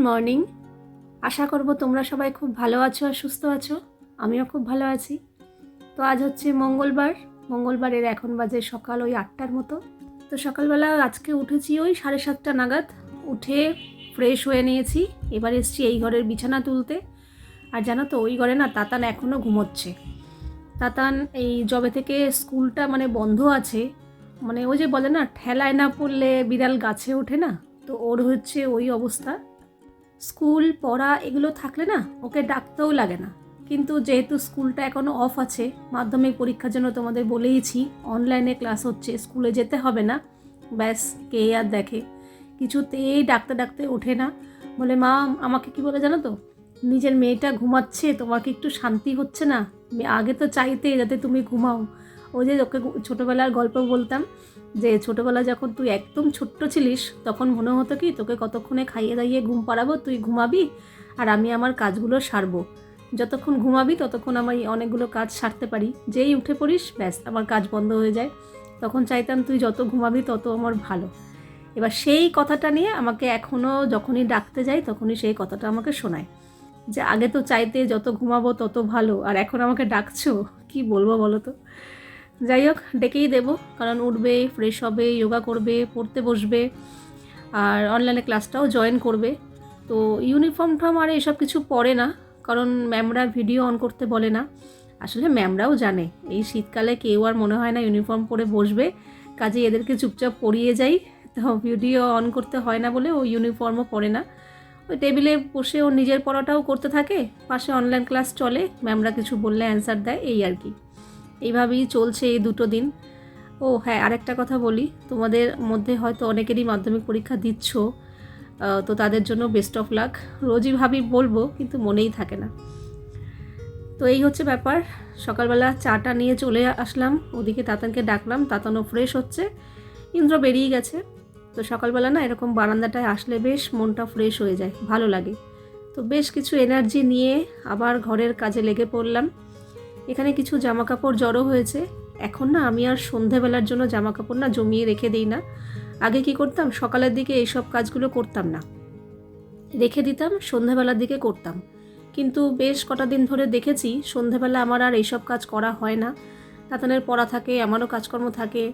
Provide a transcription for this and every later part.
Morning আশা করব তোমরা সবাই খুব ভালো আছো আর সুস্থ আছো। আমিও খুব ভালো আছি। তো আজ হচ্ছে মঙ্গলবার। মঙ্গলবারের এখন বাজে সকাল ওই আটটার মতো। তো সকালবেলা আজকে উঠেছি ওই সাড়ে সাতটা নাগাদ। উঠে ফ্রেশ হয়ে নিয়েছি। এবার এসছি এই ঘরের বিছানা তুলতে। আর জানো তো, ওই ঘরে না তাতান এখনও ঘুমোচ্ছে। তাতান এই জবে থেকে স্কুলটা মানে বন্ধ আছে মানে ওই যে বলে না, ঠেলায় না পড়লে বিড়াল গাছে ওঠে না? তো ওর হচ্ছে ওই অবস্থা। স্কুল, পড়া এগুলো থাকলে না ওকে ডাকতেও লাগে না। কিন্তু যেহেতু স্কুলটা এখনও অফ আছে, মাধ্যমিক পরীক্ষার জন্য তোমাদের বলেইছি অনলাইনে ক্লাস হচ্ছে, স্কুলে যেতে হবে না। ব্যাস, কে আর দেখে। কিছুতেই ডাকতে ডাকতে ওঠে না। বলে, মা, আমাকে কি বলে জানো তো? নিজের মেয়েটা ঘুমাচ্ছে, তোমাকে একটু শান্তি হচ্ছে না? আগে তো চাইতে যাতে তুমি ঘুমাও। ওই যে ওকে ছোটোবেলার গল্প বলতাম যে ছোটোবেলা যখন তুই একদম ছোট্ট ছিলিস, তখন মনে হতো কি, তোকে কতক্ষণে খাইয়ে দাইয়ে ঘুম পাড়াবো, তুই ঘুমাবি আর আমি আমার কাজগুলো সারবো। যতক্ষণ ঘুমাবি, ততক্ষণ আমি অনেকগুলো কাজ সারতে পারি। যেই উঠে পড়িস, ব্যাস, আমার কাজ বন্ধ হয়ে যায়। তখন চাইতাম তুই যত ঘুমাবি, তত আমার ভালো। এবার সেই কথাটা নিয়ে আমাকে এখনও যখনই ডাকতে যাই তখনই সেই কথাটা আমাকে শোনায়। যে আগে তো চাইতে যত ঘুমাবো, তত ভালো। আর এখন আমাকে ডাকছো, কি বলব বলো তো? যাই হোক, ডেকেই দেবো। কারণ উঠবে ফ্রেশ হবে যোগা করবে, পড়তে বসবে। আর অনলাইনে ক্লাসটাও জয়েন করবে। তো ইউনিফর্ম টর্ম আর এসব কিছু পরে না। কারণ ম্যামরা ভিডিও অন করতে বলে না। আসলে ম্যামরাও জানে। এই শীতকালে কেউ আর মনে হয় না ইউনিফর্ম পরে বসবে। কাজে এদেরকে চুপচাপ পরিয়ে যাই। তো ভিডিও অন করতে হয় না বলে ও ইউনিফর্মও পরে না। ওই টেবিলে বসে ও নিজের পড়াটাও করতে থাকে। পাশে অনলাইন ক্লাস চলে। ম্যামরা কিছু বললে অ্যান্সার দেয়। এই আর কি। এইভাবেই চলছে এই দুটো দিন। ও হ্যাঁ আরেকটা কথা বলি, তোমাদের মধ্যে হয়তো অনেকেরই মাধ্যমিক পরীক্ষা দিচ্ছ তো তাদের জন্য বেস্ট অফ লাক রোজই ভাবি বলব, কিন্তু মনেই থাকে না। তো এই হচ্ছে ব্যাপার, সকালবেলা চাটা নিয়ে চলে আসলাম, ওদিকে তাতানকে ডাকলাম তাতানও ফ্রেশ হচ্ছে, ইন্দ্র বেরিয়ে গেছে। তো সকালবেলা না এরকম বারান্দাটায় আসলে বেশ মনটা ফ্রেশ হয়ে যায়, ভালো লাগে। তো বেশ কিছু এনার্জি নিয়ে আবার ঘরের কাজে লেগে পড়লাম। এখানে কিছু জামা কাপড় জড়ো হয়েছে। এখন না, আমি আর সন্ধেবেলার জন্য জামা কাপড় না জমিয়ে রেখে দিই না। আগে কি করতাম? সকালের দিকে এইসব কাজগুলো করতাম না। রেখে দিতাম, সন্ধেবেলার দিকে করতাম। কিন্তু বেশ কটা দিন ধরে দেখেছি, সন্ধেবেলা আমার আর এইসব কাজ করা হয় না। তাতানের পড়া থাকে, আমারও কাজকর্ম থাকে।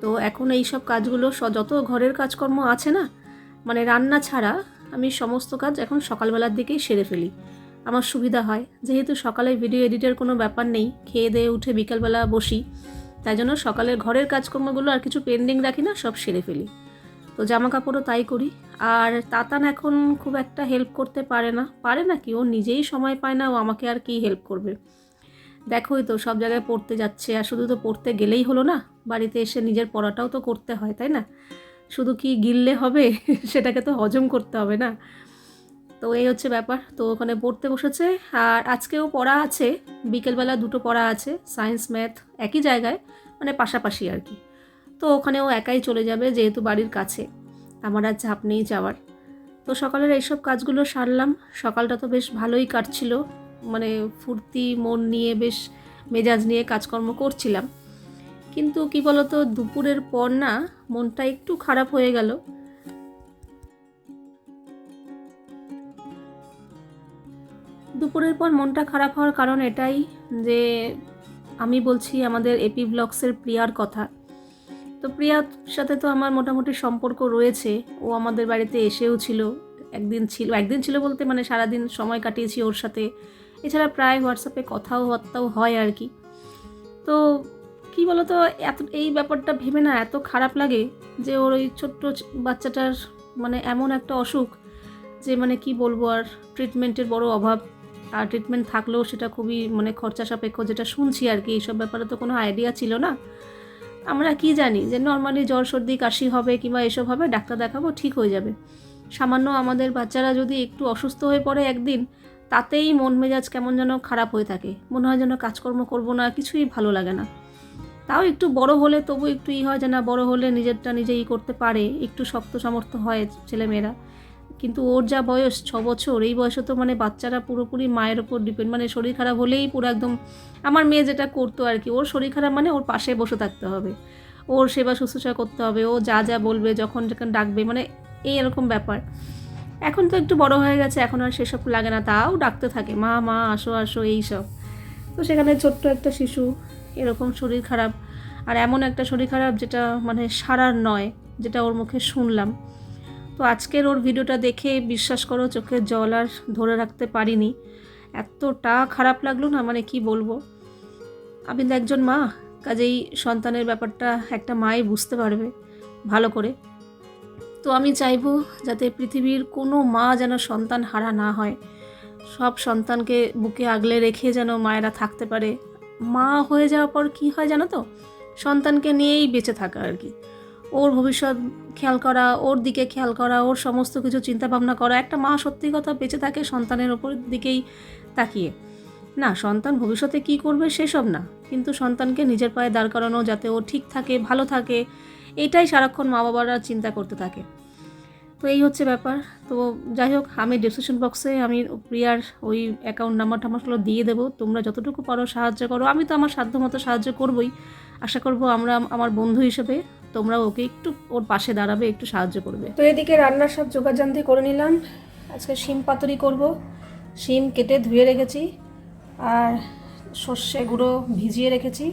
তো এখন এইসব কাজগুলো স- যত ঘরের কাজকর্ম আছে না মানে রান্না ছাড়া আমি সমস্ত কাজ এখন সকালবেলার দিকেই সেরে ফেলি। আমার সুবিধা হয়। যেহেতু সকালে ভিডিও এডিটের কোনো ব্যাপার নেই, খেয়ে দিয়ে উঠে বিকালবেলা বসি, তাই জন্য সকালের ঘরের কাজকর্মগুলো আর কিছু পেন্ডিং রাখি না, সব সেরে ফেলি। তো জামা কাপড়ও তাই করি। আর তাতান এখন খুব একটা হেল্প করতে পারে না। পারে না কি? ও নিজেই সময় পায় না, ও আমাকে আর কি হেল্প করবে? দেখোই তো, সব জায়গায় পড়তে যাচ্ছে। আর শুধু তো পড়তে গেলেই হলো না, বাড়িতে এসে নিজের পড়াটাও তো করতে হয়, তাই না? শুধু কি গিললে হবে? সেটাকে তো হজম করতে হবে না। তো এই হচ্ছে ব্যাপার। তো ওখানে পড়তে বসেছে। আর আজকেও পড়া আছে। বিকেলবেলা দুটো পড়া আছে। সায়েন্স, ম্যাথ একই জায়গায় মানে পাশাপাশি আর কি। তো ওখানে ও একাই চলে যাবে যেহেতু বাড়ির কাছে। আমার আর চাপ নেই যাওয়ার। তো সকালের এইসব কাজগুলো সারলাম। সকালটা তো বেশ ভালোই কাটছিল। মানে ফুর্তি, মন নিয়ে বেশ মেজাজ নিয়ে কাজকর্ম করছিলাম। কিন্তু কি বলতো, দুপুরের পর না মনটা একটু খারাপ হয়ে গেল। দুপুরের পর মনটা খারাপ হওয়ার কারণ এটাই যে আমি বলছি আমাদের এপি ব্লগসের প্রিয়ার কথা। তো প্রিয়ার সাথে তো আমার মোটামুটি সম্পর্ক রয়েছে। ও আমাদের বাড়িতে এসেও ছিল, একদিন ছিল একদিন ছিল বলতে মানে সারাদিন সময় কাটিয়েছি ওর সাথে। এছাড়া প্রায় হোয়াটসঅ্যাপে কথাও বার্তাও হয় আর কি। তো কি বলতো, এত, এই ব্যাপারটা ভেবে না এত খারাপ লাগে যে ওর ওই ছোট্ট বাচ্চাটার মানে এমন একটা অসুখ যে মানে কি বলব আর ট্রিটমেন্টের বড় অভাব। আর ট্রিটমেন্ট থাকলেও সেটা খুবই মানে খরচা সাপেক্ষ যেটা শুনছি আর কি, এইসব ব্যাপারে তো কোনো আইডিয়া ছিল না। আমরা কি জানি যে নর্মালি জ্বর সর্দি, কাশি হবে কিংবা এসব হবে, ডাক্তার দেখাবো, ঠিক হয়ে যাবে। সামান্য আমাদের বাচ্চারা যদি একটু অসুস্থ হয়ে পড়ে একদিন, তাতেই মন মেজাজ কেমন যেন খারাপ হয়ে থাকে। মনে হয় যেন কাজকর্ম করব না, কিছুই ভালো লাগে না। তাও একটু বড় হলে তবু একটু ই হয় যে না, বড় হলে নিজেরটা নিজেই করতে পারে, একটু শক্ত সামর্থ্য হয় ছেলেমেয়েরা। কিন্তু ওর যা বয়স, ছ বছর, এই বয়সে তো মানে বাচ্চারা পুরোপুরি মায়ের ওপর ডিপেন্ড মানে শরীর খারাপ হলেই পুরো একদম, আমার মেয়ে যেটা করতো আর কি, ওর শরীর খারাপ মানে ওর পাশে বসে থাকতে হবে। ওর সেবা শুশ্রূষা করতে হবে, ও যা যা বলবে, যখন যখন ডাকবে মানে এই এরকম ব্যাপার। এখন তো একটু বড় হয়ে গেছে, এখন আর সেসব লাগে না, তাও ডাকতে থাকে, মা মা, আসো আসো, এই সব। তো সেখানে ছোট্ট একটা শিশু, এরকম শরীর খারাপ। আর এমন একটা শরীর খারাপ যেটা মানে সারার নয়, যেটা ওর মুখে শুনলাম। তো আজকের ওর ভিডিওটা দেখে বিশ্বাস করো চোখের জল আর ধরে রাখতে পারিনি। এতটা খারাপ লাগল না মানে কি বলব? আমি তো একজন মা, কাজেই সন্তানের ব্যাপারটা একটা মাই বুঝতে পারবে, ভালো করে। তো আমি চাইব যাতে পৃথিবীর কোনো মা যেন সন্তান হারা না হয়। সব সন্তানকে বুকে আগলে রেখে যেন মায়েরা থাকতে পারে। মা হয়ে যাওয়ার পর কি হয় জানো তো? সন্তানকে নিয়েই বেঁচে থাকা আর কি। ওর ভবিষ্যৎ খেয়াল করা, ওর দিকে খেয়াল করা, ওর সমস্ত কিছু চিন্তা ভাবনা করা, একটা মা সত্যি কথা বেঁচে থাকে সন্তানের ওপর দিকেই তাকিয়ে। না, সন্তান ভবিষ্যতে কি করবে সেসব না, কিন্তু সন্তানকে নিজের পায়ে দাঁড় করানো যাতে ও ঠিক থাকে, ভালো থাকে, এটাই সারাক্ষণ মা বাবারা চিন্তা করতে থাকে। তো এই হচ্ছে ব্যাপার। তো যাই হোক, আমি ডিসক্রিপশন বক্সে আমি প্রিয়ার ওই অ্যাকাউন্ট নাম্বার টাম্বারগুলো দিয়ে দেবো। তোমরা যতটুকু পারো সাহায্য করো। আমি তো আমার সাধ্য মতো সাহায্য করবই। আশা করব আমরা, আমার বন্ধু হিসেবে তোমরা ওকে একটু ওর পাশে দাঁড়াবে, একটু সাহায্য করবে। তো এদিকে রান্নার সব যোগাযান্তি করে নিলাম। আজকে শিম পাতুরি করব। শিম কেটে ধুয়ে রেখেছি। আর সর্ষে গুঁড়ো ভিজিয়ে রেখেছি।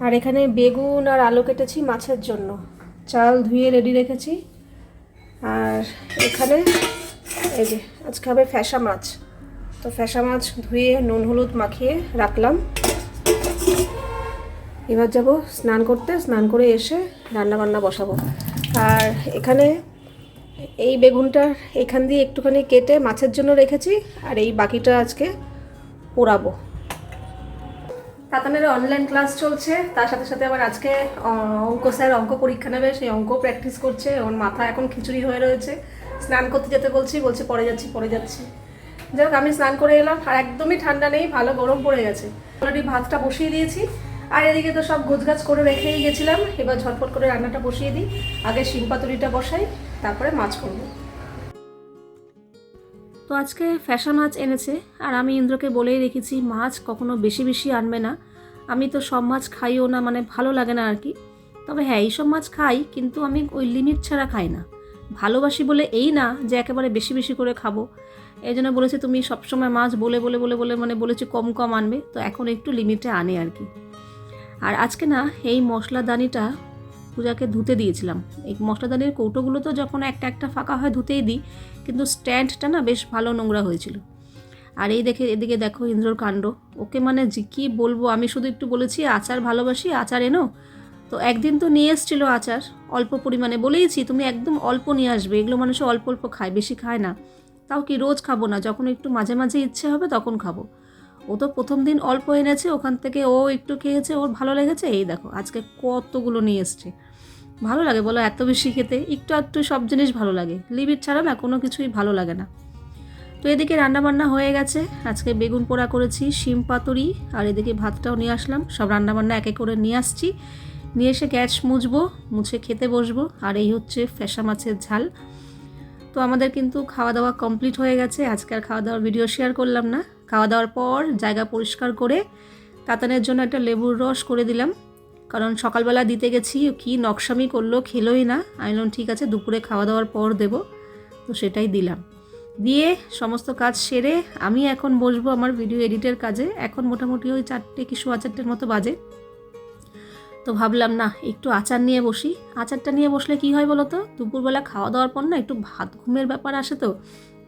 আর এখানে বেগুন আর আলু কেটেছি মাছের জন্য। চাল ধুয়ে রেডি রেখেছি। আর এখানে এই যে, আজকে হবে ফ্যাসা মাছ। তো ফ্যাসা মাছ ধুয়ে নুন হলুদ মাখিয়ে রাখলাম। এবার যাব স্নান করতে, স্নান করে এসে রান্না বান্না বসাবো। আর এখানে এই বেগুনটা এখান দিয়ে একটুখানি কেটে মাছের জন্য রেখেছি, আর এই বাকিটা আজকে পোড়াবো। তাতানের অনলাইন ক্লাস চলছে, তার সাথে সাথে আবার আজকে অঙ্ক স্যার অঙ্ক পরীক্ষা নেবে, সেই অঙ্ক প্র্যাকটিস করছে, ওর মাথা এখন খিচুড়ি হয়ে রয়েছে। স্নান করতে যেতে বলছি, বলছে পরে যাচ্ছি পরে যাচ্ছি। যাই হোক, আমি স্নান করে এলাম, আর একদমই ঠান্ডা নেই, ভালো গরম পড়ে গেছে। অলরেডি ভাতটা বসিয়ে দিয়েছি আর এদিকে তো সব গোছগাছ করে রেখেই গেছিলাম। এবার ঝটপট করে রান্নাটা বসিয়ে দিই। আগে শিম পাতুরিটা বসাই, তারপরে মাছ করব। তো আজকে ফ্যাসা মাছ এনেছে, আর আমি ইন্দ্রকে বলেই রেখেছি, মাছ কখনো বেশি বেশি আনবে না। আমি তো সব মাছ খাইও না মানে ভালো লাগে না আর কি। তবে হ্যাঁ এইসব মাছ খাই, কিন্তু আমি ওই লিমিট ছাড়া খাই না। ভালোবাসি বলে এই না যে একেবারে বেশি বেশি করে খাব। এই জন্য বলেছি, তুমি সবসময় মাছ বলে বলে বলে বলে মানে বলেছি কম কম আনবে, তো এখন একটু লিমিটে আনে আর কি। আর আজকে না এই মশলাদানিটা পূজাকে ধুতে দিয়েছিলাম। এই মশলাদানির কৌটোগুলো তো যখন একটা একটা ফাঁকা হয় ধুতেই দিই, কিন্তু স্ট্যান্ডটা না বেশ ভালো নোংরা হয়েছিল। আর এই দেখে এদিকে দেখো ইন্দ্রর কাণ্ড। ওকে মানে যে কী বলব, আমি শুধু একটু বলেছি, আচার ভালোবাসি, আচার এনো। তো একদিন তো নিয়ে এসেছিল আচার, অল্প পরিমাণে বলেইছি, তুমি একদম অল্প নিয়ে আসবে, এগুলো মানুষ অল্প অল্প খায়, বেশি খায় না। তাও কি রোজ খাব না? যখন একটু মাঝে মাঝে ইচ্ছে হবে তখন খাব। ও তো প্রথম দিন অল্প এনেছে, ওখান থেকে ও একটু খেয়েছে, ওর ভালো লেগেছে। এই দেখো, আজকে কতগুলো নিয়ে এসছে। ভালো লাগে বলো, এত বেশি খেতে, একটু একটু সব জিনিস ভালো লাগে। লিমিট ছাড়া না কোনো কিছুই ভালো লাগে না। তো এদিকে রান্নাবান্না হয়ে গেছে, আজকে বেগুন পোড়া করেছি, শিম পাতুরি, আর এদিকে ভাতটাও নিয়ে আসলাম। সব রান্নাবান্না একে করে নিয়ে আসছি। নিয়ে এসে গ্যাস মুছবো, মুছে খেতে বসবো, আর এই হচ্ছে ফ্যাসা মাছের ঝাল। তো আমাদের কিন্তু খাওয়া দাওয়া কমপ্লিট হয়ে গেছে, আজকে আর খাওয়া দাওয়ার ভিডিও শেয়ার করলাম না। খাওয়া দাওয়ার পর জায়গা পরিষ্কার করে কাতানের জন্য একটা লেবুর রস করে দিলাম। কারণ সকালবেলা দিতে গেছি, কি নকশামি করল, খেলোই না। আমি বললাম, ঠিক আছে, দুপুরে খাওয়া দাওয়ার পর দেব। তো সেটাই দিলাম। দিয়ে সমস্ত কাজ সেরে আমি এখন বসবো আমার ভিডিও এডিটের কাজে। এখন মোটামুটি ওই চারটে কি সোয়া চারটের মতো বাজে। তো ভাবলাম, না, একটু আচার নিয়ে বসি। আচারটা নিয়ে বসলে কি হয় বলো তো? দুপুরবেলা খাওয়া দাওয়ার পর না একটু ভাত ঘুমের ব্যাপার আসে তো।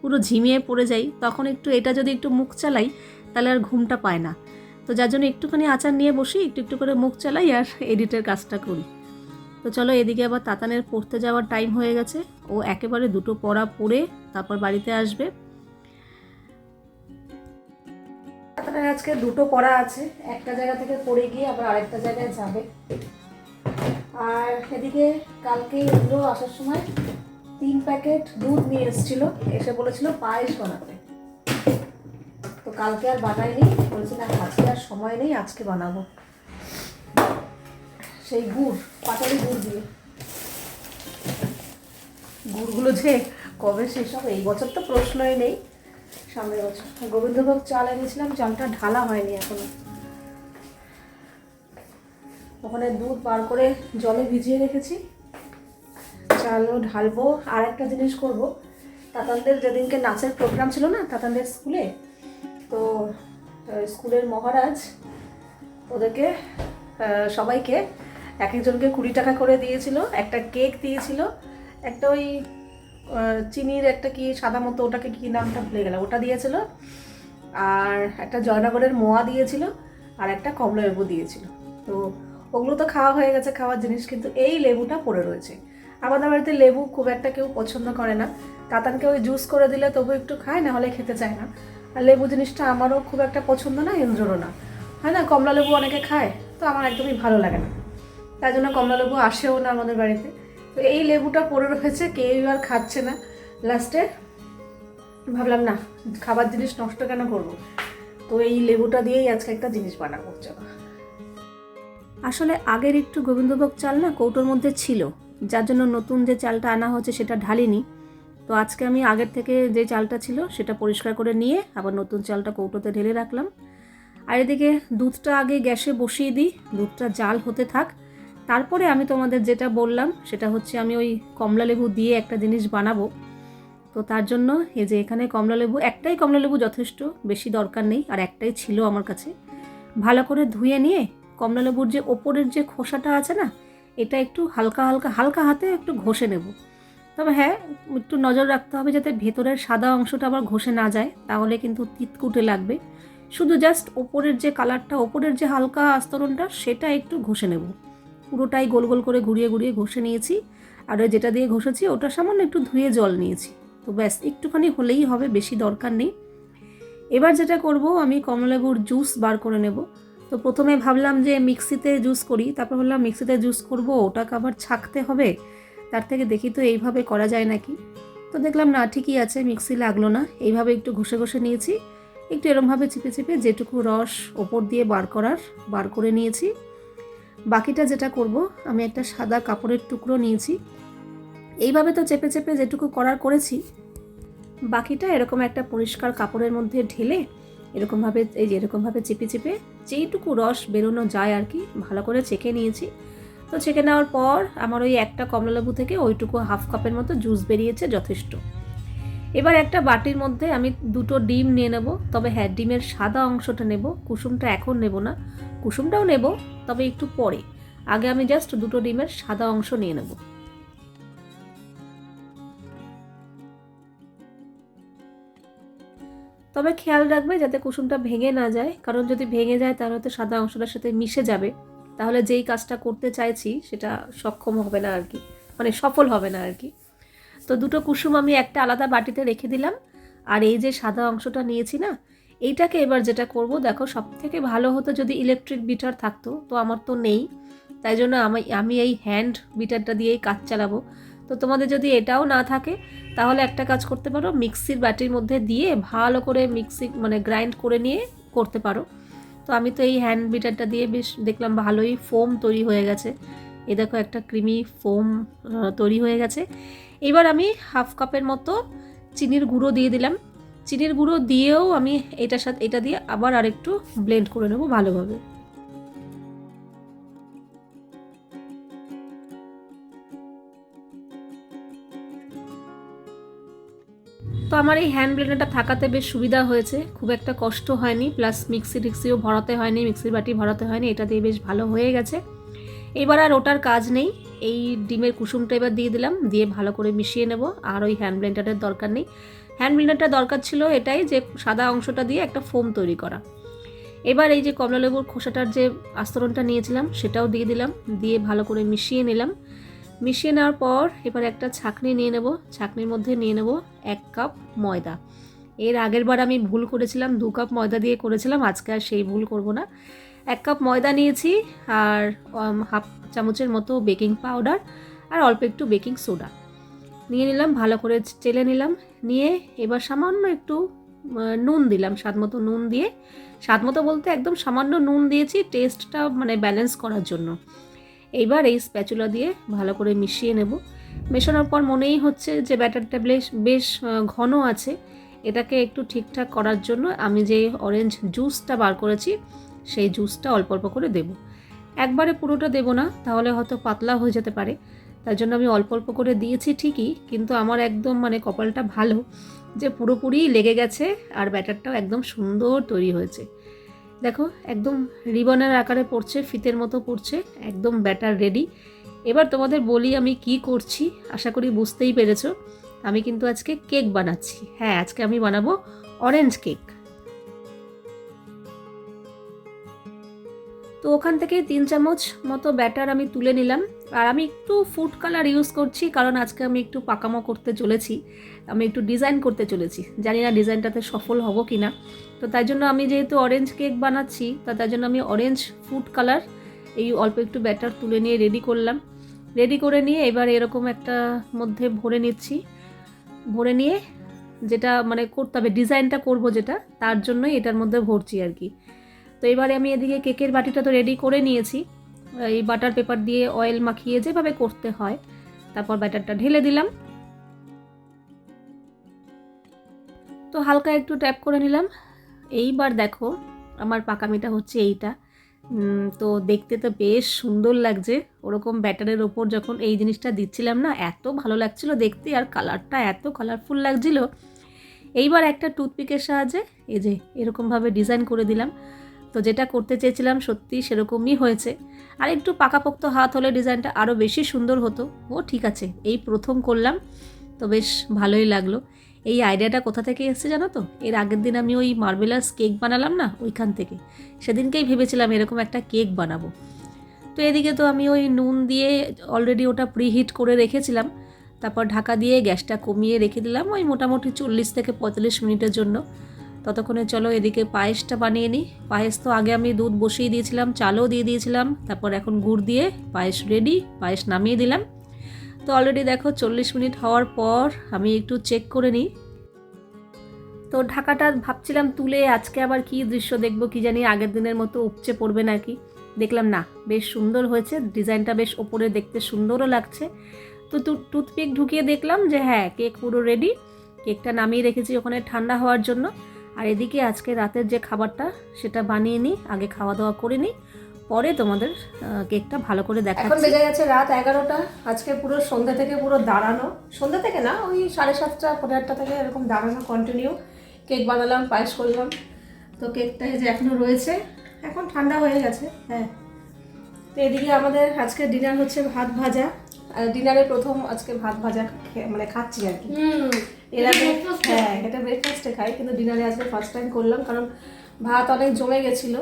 পুরো ঝিমিয়ে পড়ে যাই, তখন একটু এটা যদি একটু মুখ চালাই, তাহলে আর ঘুমটা পায় না। তো যার জন্য একটুখানি আচার নিয়ে বসি, একটু একটু করে মুখ চালাই আর এডিটের কাজটা করি। তো চলো এদিকে আবার তাতানের পড়তে যাওয়ার টাইম হয়ে গেছে। ও একেবারে দুটো পড়া পড়ে তারপর বাড়িতে আসবে। তাতানের আজকে দুটো পড়া আছে। একটা জায়গা থেকে পড়ে গিয়ে আবার আরেকটা জায়গায় যাবে। আর এদিকে কালকে এগুলো আসার সময় তিন প্যাকেট দুধ নিয়ে এসেছিল, এসে বলেছিল পায়েস বানাতে। তো কালকে আর বানাইনি, বলছি না আজকে আর সময় নেই, আজকে বানাবো। সেই গুড়, পাটালি গুড় দিয়ে। গুড়গুলো যে কবে শেষ হবে, এই বছর তো প্রশ্নই নেই। সামনের বছর। গোবিন্দভোগ চাল এনেছিলাম, চালটা ঢালা হয়নি এখনও। ওখানে দুধ বার করে জলে ভিজিয়ে রেখেছি। চালও ঢালবো আর একটা জিনিস করব। তাতানদের যেদিনকে নাচের প্রোগ্রাম ছিল না, তাতানদের স্কুলে, তো স্কুলের মহারাজ ওদেরকে সবাইকে এক একজনকে কুড়ি টাকা করে দিয়েছিল, একটা কেক দিয়েছিল, একটা ওই চিনির একটা কি সাদা মতো, ওটাকে কি নামটা ভুলে গেলাম, ওটা দিয়েছিল, আর একটা জয়নগরের মোয়া দিয়েছিল, আর একটা কমলা লেবু দিয়েছিল। তো ওগুলো তো খাওয়া হয়ে গেছে, খাওয়ার জিনিস, কিন্তু এই লেবুটা পড়ে রয়েছে। আমাদের বাড়িতে লেবু খুব একটা কেউ পছন্দ করে না। তাতানকে ওই জুস করে দিলে তবু একটু খায় না হলে খেতে চায় না। আর লেবু জিনিসটা আমারও খুব একটা পছন্দ না ইন্দ্ররও না। হয় না, কমলা লেবু অনেকে খায়, তো আমার একদমই ভালো লাগে না। তাই জন্য কমলা লেবু আসেও না আমাদের বাড়িতে। তো এই লেবুটা পড়ে রয়েছে, কেউ আর খাচ্ছে না। লাস্টে ভাবলাম, না, খাবার জিনিস নষ্ট কেন করব? তো এই লেবুটা দিয়েই আজকে একটা জিনিস বানাবো, চলো। আসলে আগের একটু গোবিন্দভোগ চাল না কৌটোর মধ্যে ছিল। যার জন্য নতুন যে চালটা আনা হচ্ছে সেটা ঢালিনি। তো আজকে আমি আগের থেকে যে চালটা ছিল সেটা পরিষ্কার করে নিয়ে আবার নতুন চালটা কৌটোতে ঢেলে রাখলাম। আর এদিকে দুধটা আগে গ্যাসে বসিয়ে দিই, দুধটা জাল হতে থাক। তারপরে আমি তোমাদের যেটা বললাম, সেটা হচ্ছে আমি ওই কমলা লেবু দিয়ে একটা জিনিস বানাবো। তো তার জন্য এই যে এখানে কমলা লেবু, একটাই কমলা লেবু যথেষ্ট, বেশি দরকার নেই, আর একটাই ছিল আমার কাছে। ভালো করে ধুয়ে নিয়ে কমলা লেবুর যে ওপরের যে খোসাটা আছে না এটা একটু হালকা হালকা হালকা হাতে একটু ঘষে নেব। তবে হ্যাঁ একটু নজর রাখতে হবে যাতে ভেতরের সাদা অংশটা আবার ঘষে না যায়, তাহলে কিন্তু তিতকুটে লাগবে। শুধু জাস্ট ওপরের যে কালারটা ওপরের যে হালকা আস্তরণটা, সেটা একটু ঘষে নেব। পুরোটাই গোল গোল করে ঘুরিয়ে ঘুরিয়ে ঘষে নিয়েছি। আর যেটা দিয়ে ঘষেছি, ওটা সামান্য একটু ধুয়ে জল নিয়েছি। তো ব্যাস, একটুখানি হলেই হবে, বেশি দরকার নেই। এবার যেটা করব, আমি কমলালেবুর জুস বার করে নেব। তো প্রথমে ভাবলাম যে মিক্সিতে জুস করি, তারপর ভাবলাম মিক্সিতে জুস করব, ওটাকে আবার ছাকতে হবে, তার থেকে দেখি তো এইভাবে করা যায় নাকি। তো দেখলাম না, ঠিকই আছে, মিক্সি লাগল না, এইভাবে একটু ঘষে ঘষে নিয়েছি, একটু এরমভাবে চিপে চিপে যেটুকু রস ওপর দিয়ে বার করার, বার করে নিয়েছি। বাকিটা যেটা করব, আমি একটা সাদা কাপড়ের টুকরো নিয়েছি। এইভাবে তো চেপে চেপে যেটুকু করার করেছি, বাকিটা এরকম একটা পরিষ্কার কাপড়ের মধ্যে ঢেলে, এরকমভাবে, এই যে এরকমভাবে চেপে চেপে যেইটুকু রস বেরোনো যায় আর কি, ভালো করে চেকে নিয়েছি। তো চেকে নেওয়ার পর আমার ওই একটা কমলালেবু থেকে ওইটুকু হাফ কাপের মতো জুস বেরিয়েছে যথেষ্ট। এবার একটা বাটির মধ্যে আমি দুটো ডিম নিয়ে নেব, তবে হ্যাঁ ডিমের সাদা অংশটা নেব, কুসুমটা এখন নেব না। কুসুমটাও নেব, তবে একটু পরে। আগে আমি জাস্ট দুটো ডিমের সাদা অংশ নিয়ে নেব। তবে খেয়াল রাখবে যাতে কুসুমটা ভেঙে না যায়। কারণ যদি ভেঙে যায় তাহলে হয়তো সাদা অংশটার সাথে মিশে যাবে। তাহলে যেই কাজটা করতে চাইছি, সেটা সক্ষম হবে না আর কি। মানে সফল হবে না আর কি। তো দুটো কুসুম আমি একটা আলাদা বাটিতে রেখে দিলাম। আর এই যে সাদা অংশটা নিয়েছি না, এইটাকে এবার যেটা করব, দেখো সব থেকে ভালো হতো যদি ইলেকট্রিক বিটার থাকতো, তো আমার তো নেই। তাই জন্য আমি আমি এই হ্যান্ড বিটারটা দিয়েই কাজ চালাবো। তো তোমাদের যদি এটাও না থাকে, তাহলে একটা কাজ করতে পারো, মিক্সির বাটির মধ্যে দিয়ে ভালো করে মিক্সি মানে গ্রাইন্ড করে নিয়ে করতে পারো। তো আমি তো এই হ্যান্ড বিটারটা দিয়ে বেশ দেখলাম ভালোই ফোম তৈরি হয়ে গেছে। এ দেখো একটা ক্রিমি ফোম তৈরি হয়ে গেছে। এবার আমি হাফ কাপের মতো চিনির গুঁড়ো দিয়ে দিলাম। চিনির গুঁড়ো দিয়েও আমি এটার সাথে, এটা দিয়ে আবার আরেকটু ব্লেন্ড করে নেব ভালোভাবে। তো আমার এই হ্যান্ড ব্লেন্ডারটা থাকাতে বেশ সুবিধা হয়েছে। খুব একটা কষ্ট হয়নি প্লাস মিক্সি টিক্সিও ভরাতে হয়নি মিক্সির বাটি ভরাতে হয়নি, এটা দিয়ে বেশ ভালো হয়ে গেছে। এবার আর ওটার কাজ নেই, এই ডিমের কুসুমটা এবার দিয়ে দিলাম, দিয়ে ভালো করে মিশিয়ে নেব, আর ওই হ্যান্ড ব্লেন্ডারের দরকার নেই। হ্যান্ড ব্লেন্ডারটা দরকার ছিল এটাই যে, সাদা অংশটা দিয়ে একটা ফোম তৈরি করা। এবার এই যে কমলালেবুর খোসাটার যে আস্তরণটা নিয়েছিলাম, সেটাও দিয়ে দিলাম, দিয়ে ভালো করে মিশিয়ে নিলাম। মিশিয়ে নেওয়ার পর এবার একটা ছাঁকনি নিয়ে নেব। ছাঁকনির মধ্যে নিয়ে নেব এক কাপ ময়দা। এর আগের বার আমি ভুল করেছিলাম, দু কাপ ময়দা দিয়ে করেছিলাম, আজকে আর সেই ভুল করব না। এক কাপ ময়দা নিয়েছি আর হাফ চামচের মতো বেকিং পাউডার আর অল্প একটু বেকিং সোডা। নিয়ে নিলাম, ভালো করে চেলে নিলাম। নিয়ে এবার সামান্য একটু নুন দিলাম, স্বাদ মতো নুন দিয়ে। স্বাদ মতো বলতে একদম সামান্য নুন দিয়েছি টেস্টটা মানে ব্যালেন্স করার জন্য। এইবার এই স্প্যাচুলা দিয়ে ভালো করে মিশিয়ে নেব। মেশানোর পর মনেই হচ্ছে যে ব্যাটারটা বেশ বেশ ঘন আছে। এটাকে একটু ঠিকঠাক করার জন্য আমি যে অরেঞ্জ জুসটা বার করেছি, সেই জুসটা অল্প অল্প করে দেব। একবারে পুরোটা দেব না, তাহলে হয়তো পাতলা হয়ে যেতে পারে। তার জন্য আমি অল্প অল্প করে দিয়েছি ঠিকই, কিন্তু আমার একদম মানে কপালটা ভালো যে পুরোপুরি লেগে গেছে আর ব্যাটারটাও একদম সুন্দর তৈরি হয়েছে। দেখো, একদম রিবনের আকারে পড়ছে, ফিতের মতো পড়ছে, একদম ব্যাটার রেডি। এবার তোমাদের বলি আমি কি করছি, আশা করি বুঝতেই পেরেছ। আমি কিন্তু আজকে কেক বানাচ্ছি। হ্যাঁ আজকে আমি বানাবো অরেঞ্জ কেক তো ওখান থেকে তিন চামচ মতো ব্যাটার আমি তুলে নিলাম। আর আমি একটু ফুড কালার ইউজ করছি, কারণ আজকে আমি একটু পাকামো করতে চলেছি। আমি একটু ডিজাইন করতে চলেছি। জানি না ডিজাইনটাতে সফল হব কি না তো তাই জন্য আমি যেহেতু অরেঞ্জ কেক বানাচ্ছি, তা তার জন্য আমি অরেঞ্জ ফুড কালার এই অল্প একটু ব্যাটার তুলে নিয়ে রেডি করলাম। রেডি করে নিয়ে এবার এরকম একটা মধ্যে ভরে নিচ্ছি। ভরে নিয়ে যেটা মানে করতে হবে ডিজাইনটা করব যেটা, তার জন্যই এটার মধ্যে ভরছি আর কি। তো এবারে আমি এদিকে কেকের বাটিটা তো রেডি করে নিয়েছি। এই বাটার পেপার দিয়ে অয়েল মাখিয়ে যেভাবে করতে হয়, তারপর ব্যাটারটা ঢেলে দিলাম। তো হালকা একটু ট্যাপ করে নিলাম। এইবার দেখো, আমার পাকামিটা হচ্ছে এইটা। তো দেখতে তো বেশ সুন্দর লাগছে। ওরকম ব্যাটারের ওপর যখন এই জিনিসটা দিচ্ছিলাম না, এত ভালো লাগছিল দেখতে আর কালারটা এত কালারফুল লাগছিল। এইবার একটা টুথপিকের সাহায্যে, এই যে এরকমভাবে ডিজাইন করে দিলাম। তো যেটা করতে চেয়েছিলাম সত্যি সেরকমই হয়েছে। আর একটু পাকাপোক্ত হাত হলে ডিজাইনটা আরও বেশি সুন্দর হতো। ও ঠিক আছে, এই প্রথম করলাম, তো বেশ ভালোই লাগল। এই আইডিয়াটা কোথা থেকে এসেছে জানো তো? এর আগের দিন আমি ওই মার্বেলাস কেক বানালাম না, ওইখান থেকে। সেদিনকেই ভেবেছিলাম এরকম একটা কেক বানাবো। তো এদিকে তো আমি ওই নুন দিয়ে অলরেডি ওটা প্রিহিট করে রেখেছিলাম। তারপর ঢাকা দিয়ে গ্যাসটা কমিয়ে রেখে দিলাম ওই মোটামুটি চল্লিশ থেকে পঁয়তাল্লিশ মিনিটের জন্য। ততক্ষণে চলো এদিকে পায়েসটা বানিয়ে নিই। পায়েস তো আগে আমি দুধ বসিয়ে দিয়েছিলাম, চালও দিয়ে দিয়েছিলাম, তারপর এখন গুড় দিয়ে পায়েস রেডি পায়েস নামিয়ে দিলাম। তো অলরেডি দেখো চল্লিশ মিনিট হওয়ার পর আমি একটু চেক করে নিই। তো ঢাকাটা ভাবছিলাম তুলে আজকে আবার কি দৃশ্য দেখব কি জানি, আগের দিনের মতো উপচে পড়বে নাকি। দেখলাম না, বেশ সুন্দর হয়েছে, ডিজাইনটা বেশ ওপরে দেখতে সুন্দরও লাগছে। তো টুথপিক ঢুকিয়ে দেখলাম যে হ্যাঁ কেক পুরো রেডি কেকটা নামিয়ে রেখেছি ওখানে ঠান্ডা হওয়ার জন্য। আর এদিকে আজকে রাতের যে খাবারটা সেটা বানিয়ে নিই আগে খাওয়া দাওয়া করে নিই পরে তোমাদের কেকটা ভালো করে দেখা এখন বেজে গেছে রাত এগারোটা আজকে পুরো সন্ধ্যা থেকে পুরো দাঁড়ানো। সন্ধ্যা থেকে না ওই সাড়ে সাতটা পনেরো আটটা থেকে এরকম দাঁড়ানো কন্টিনিউ কেক বানালাম পায়েস করলাম। তো কেকটা এই যে এখনও রয়েছে এখন ঠান্ডা হয়ে গেছে হ্যাঁ। তো এদিকে আমাদের আজকে ডিনার হচ্ছে ভাত ভাজা। আর ডিনারে প্রথম আজকে ভাত ভাজা মানে খাচ্ছি আর কি। হুম। এর আগে হ্যাঁ এটা ব্রেকফাস্টে খাই কিন্তু ডিনারে আজকে ফার্স্ট টাইম করলাম কারণ ভাত অনেক জমে গেছিল।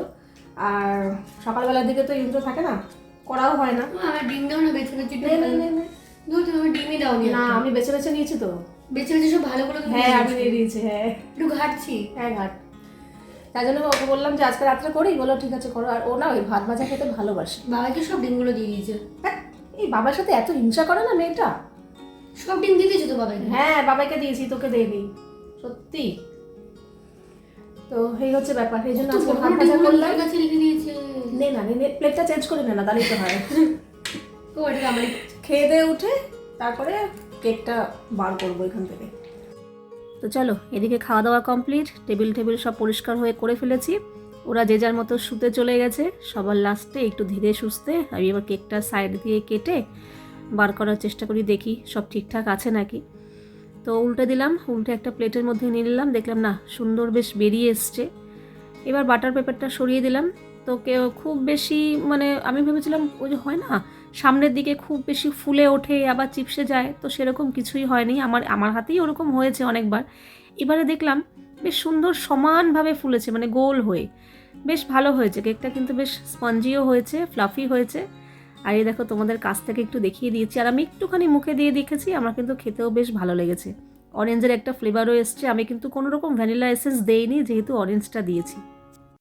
আর সকালবেলার দিকে তো ইন্দ্র থাকে না করাও হয় না। আমার ডিম দাও না বেছে বেছে। দুধ তুমি ডিমই দাও না আমি বেছে বেছে নিয়েছি তো। বেছে বেছে সব ভালো করে হ্যাঁ আমি নিয়ে দিয়েছি হ্যাঁ। একটু ঘাটছি। হ্যাঁ ঘাট। তাই জন্য ওকে বললাম যে আজকে রাত্রে করি? বলো ঠিক আছে করো। আর ও না ওই ভাত ভাজা খেতে ভালোবাসে। বাবাকে সব ডিমগুলো দিয়ে দিয়েছে। হ্যাঁ, এই বাবার সাথে এত হিংসা করে না মেয়েটা? সব ডিম দিয়ে দিয়েছে তো বাবাকে? হ্যাঁ বাবাকে দিয়েছি তোকে দেয়নি সত্যি। তো এই হচ্ছে ব্যাপার এই জন্য আজকে ভাত ভাজা করলাম। কাছে রেখে দিয়েছে? নে না নে প্লেটটা চেঞ্জ করে নে না তাহলেই তো হয়। এটা আমারই। খেয়ে দিয়ে উঠে তারপরে কেকটা বার করব এখান থেকে। তো চলো এদিকে খাওয়া দাওয়া কমপ্লিট টেবিল টেবিল সব পরিষ্কার হয়ে করে ফেলেছি। ওরা যে যার মতো শুতে চলে গেছে সবার লাস্টে একটু ধীরে সুস্থে আমি এবার কেকটা সাইড দিয়ে কেটে বার করার চেষ্টা করি, দেখি সব ঠিকঠাক আছে নাকি। তো উল্টে দিলাম, উল্টে একটা প্লেটের মধ্যে নিয়ে নিলাম, দেখলাম না, সুন্দর বেশ বেরিয়ে এসছে। এবার বাটার পেপারটা সরিয়ে দিলাম। তো কেউ খুব বেশি মানে আমি ভেবেছিলাম, ওই যে হয় না, সামনের দিকে খুব বেশি ফুলে ওঠে, আবার চিপসে যায়, তো সেরকম কিছুই হয়নি। আমার আমার হাতেই ওরকম হয়েছে অনেকবার। এবারে দেখলাম, বেশ সুন্দর সমানভাবে ফুলেছে মানে গোল হয়ে। বেশ ভালো হয়েছে, কেকটা কিন্তু বেশ স্পঞ্জিও হয়েছে, ফ্লাফি হয়েছে। আর এই দেখো, তোমাদের কাছ থেকে একটু দেখিয়ে দিয়েছি। আর আমি একটুখানি মুখে দিয়ে দেখেছি, আমার কিন্তু খেতেও বেশ ভালো লেগেছে। অরেঞ্জের একটা ফ্লেভারও এসছে। আমি কিন্তু কোনো রকম ভ্যানিলা এসেন্স দেইনি, যেহেতু অরেঞ্জটা দিয়েছি।